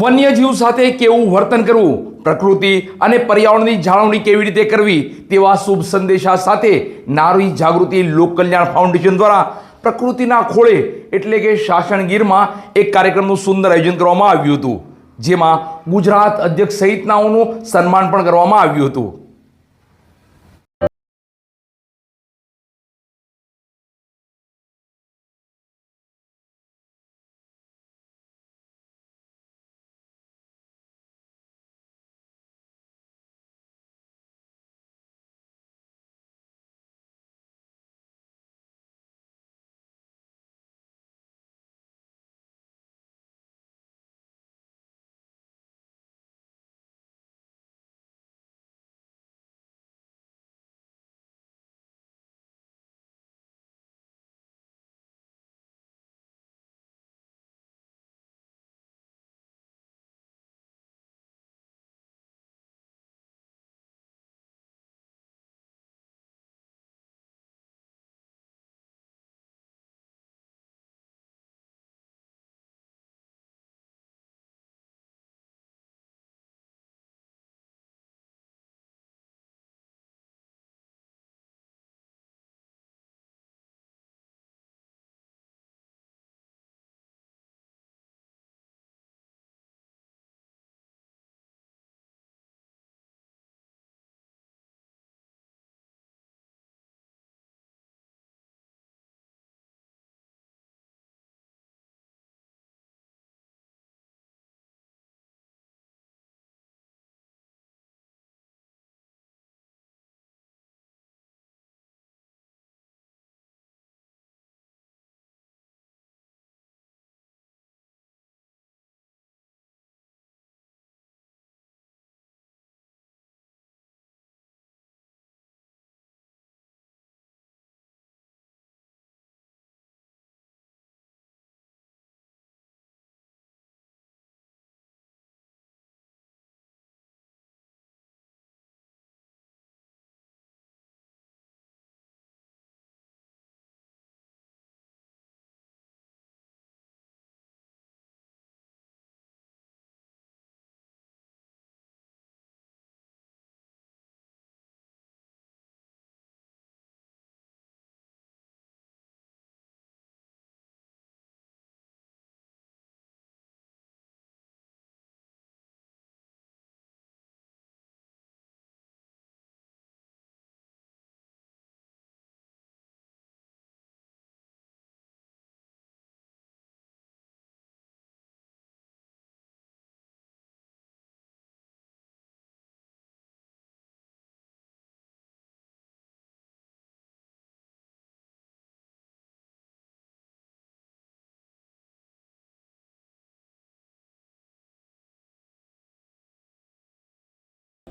વન્યજીવ સાથે કેવું વર્તન કરવું? પ્રકૃતિ અને પર્યાવરણની જાળવણી કેવી રીતે કરવી? તેવા શુભ સંદેશા સાથે નારી જાગૃતિ લોક કલ્યાણ ફાઉન્ડેશન દ્વારા પ્રકૃતિના ખોળે એટલે કે શાસનગીરમાં એક કાર્યક્રમનું સુંદર આયોજન કરવામાં આવ્યું હતું. જેમાં ગુજરાત અધ્યક્ષ સહિતનાઓનું સન્માન પણ કરવામાં આવ્યું હતું.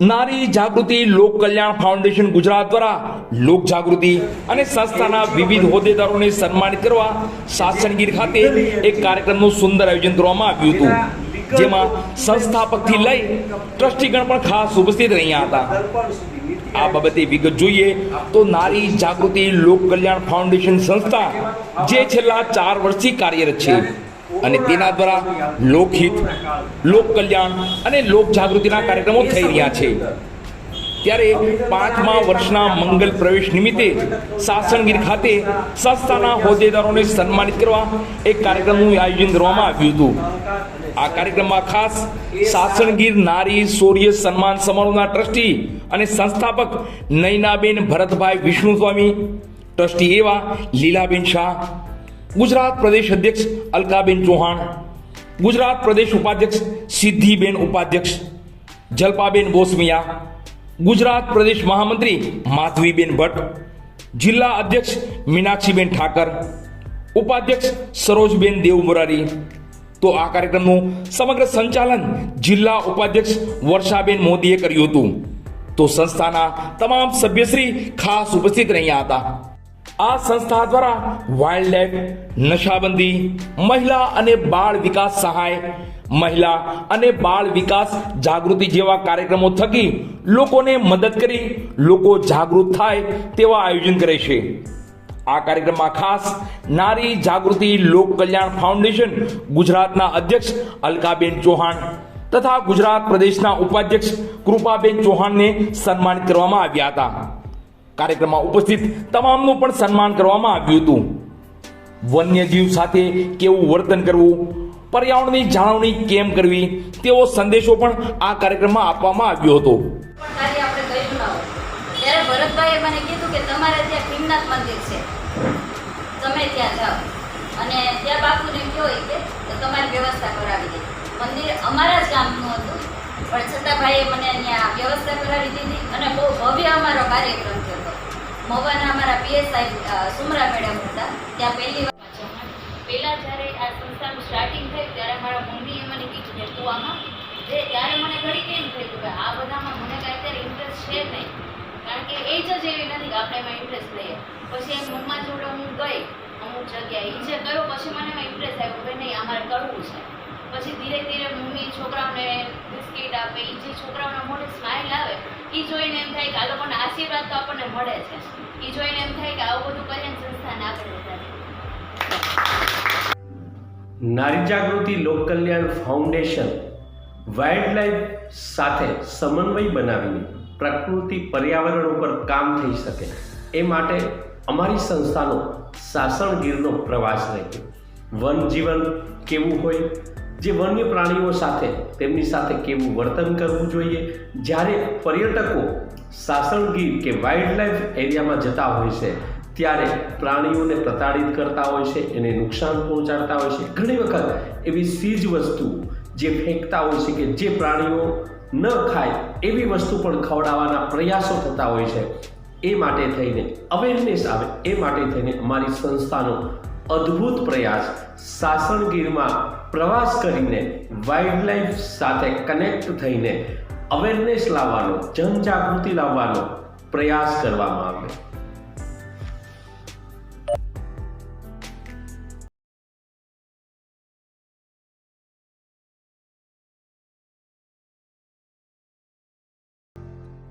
નારી જાગૃતિ લોક કલ્યાણ ફાઉન્ડેશન ગુજરાત દ્વારા લોક જાગૃતિ અને સંસ્થાના વિવિધ હોદ્દેદારોને સન્માનિત કરવા શાસનગીર ખાતે એક કાર્યક્રમનું સુંદર આયોજન કરવામાં આવ્યું હતું, જેમાં સંસ્થાપકથી લઈ ટ્રસ્ટીગણ પણ ખાસ ઉપસ્થિત રહ્યા હતા. આ બાબતે વિગત જોઈએ તો નારી જાગૃતિ લોક કલ્યાણ ફાઉન્ડેશન સંસ્થા જે છેલ્લા ચાર વર્ષથી કાર્યરત છે. અને તેના દ્વારા લોકહિત લોક કલ્યાણ અને લોક જાગૃતિના કાર્યક્રમો થઈ રહ્યા છે. ત્યારે પાંચમા વર્ષના મંગલ પ્રવેશ નિમિત્તે સાસણગીર ખાતે સંસ્થાના હોદ્દેદારોને સન્માનિત કરવા એક કાર્યક્રમનું આયોજન કરવામાં આવ્યું હતું. આ કાર્યક્રમમાં ખાસ સાસણગીર નારી શૌર્ય સન્માન સમારોહના ટ્રસ્ટી અને સંસ્થાપક નૈનાબેન ભરતભાઈ વિષ્ણુ સ્વામી ટ્રસ્ટી એવા લીલાબેન શાહ ગુજરાત પ્રદેશ અધ્યક્ષ અલકાબેન ચૌહાણ ગુજરાત પ્રદેશ ઉપાધ્યક્ષ સિદ્ધિબેન ઉપાધ્યક્ષ જલ્પાબેન બોસમિયા ગુજરાત પ્રદેશ મહામંત્રી માધવીબેન ભટ્ટ જિલ્લા અધ્યક્ષ મીનાક્ષીબેન ઠાકર ઉપાધ્યક્ષ સરોજબેન દેવમુરારી તો આ કાર્યક્રમનું સમગ્ર સંચાલન જિલ્લા ઉપાધ્યક્ષ વર્ષાબેન મોદીએ કર્યું હતું. તો સંસ્થાના તમામ સભ્યશ્રી ખાસ ઉપસ્થિત રહ્યા હતા. આ સંસ્થા દ્વારા વાઇલ્ડ લાઇફ નશાબંધી, મહિલા અને બાળ વિકાસ સહાય, મહિલા અને બાળ વિકાસ જાગૃતિ જેવા કાર્યક્રમો થકી લોકોને મદદ કરી લોકો જાગૃત થાય તેવા આયોજન કરે છે. આ કાર્યક્રમમાં ખાસ નારી જાગૃતિ લોક કલ્યાણ ફાઉન્ડેશન ગુજરાતના અધ્યક્ષ અલકાબેન ચૌહાણ તથા ગુજરાત પ્રદેશના ઉપાધ્યક્ષ કૃપાબેન ચૌહાણને સન્માનિત કરવામાં આવ્યા હતા. કાર્યક્રમમાં ઉપસ્થિત તમામનું પણ સન્માન કરવામાં આવ્યું હતું. વન્યજીવ સાથે કેવું વર્તન કરવું, પર્યાવરણની જાળવણી કેમ કરવી, તેવો સંદેશો પણ આ કાર્યક્રમમાં આપવામાં આવ્યો હતો. છતાં ભાઈએ મને અહીંયા વ્યવસ્થા કરાવી દીધી અને બહુ ભવ્ય અમારો કાર્યક્રમ થયો. મવાના અમારા પીએસઆઈ સુમરા મેડમ હતા. ત્યાં પહેલી વાર પહેલાં જ્યારે આ સંસ્થાનું સ્ટાર્ટિંગ થયું, ત્યારે મારા મમ્મીએ મને કીધું ને તું જે ત્યારે મને ઘડી કેમ થયું? કે આ બધામાં મને કાંઈ અત્યારે ઇન્ટરેસ્ટ છે નહીં. કારણ કે એ જ એવી નથી કે આપણે એમાં ઇન્ટરેસ્ટ લઈએ. પછી એમ મમ્મા જોડે હું ગઈ, અમુક જગ્યાએ. એ જે ગયો, પછી મને એમાં ઇન્ટરેસ્ટ આવ્યો કે નહીં, અમારે કરવું છે. પછી ધીરે ધીરે મમ્મી છોકરાઓને બિસ્કિટ આપે જે છોકરાઓના મોઢે સ્માઇલ આવે એ જોઈને એમ થાય કે આ લોકોના આશીર્વાદ તો આપણને મળે છે એ જોઈને એમ થાય કે આવું બધું કરીને સંસ્થાને આપણે Nari Jagruti Lok Kalyan foundation wild life સાથે સમન્વય બનાવીને પ્રકૃતિ પર્યાવરણ ઉપર કામ થઈ શકે. એ માટે અમારી સંસ્થાનો સાસણગીરનો પ્રવાસ રહે વન જીવન કેવું હોય જે વન્ય પ્રાણીઓ સાથે, તેમની સાથે કેવું વર્તન કરવું જોઈએ? જ્યારે પર્યટકો સાસણગીર કે વાઇલ્ડલાઇફ એરિયામાં જતા હોય છે, ત્યારે પ્રાણીઓને પ્રતાડિત કરતા હોય છે, એને નુકસાન પહોંચાડતા હોય છે. ઘણી વખત એવી સીજ વસ્તુ જે ફેંકતા હોય છે કે જે પ્રાણીઓ ન ખાય, એવી વસ્તુ પણ ખવડાવવાના પ્રયાસો થતા હોય છે. એ માટે થઈને અવેરનેસ આવે, એ માટે થઈને અમારી સંસ્થાનો અદ્ભુત પ્રયાસ સાસણગીરમાં પ્રવાસ કરીને વાઇલ્ડ લાઈફ સાથે કનેક્ટ થઈને અવેરનેસ લાવવાનો, જનજાગૃતિ લાવવાનો પ્રયાસ કરવામાં આવ્યો.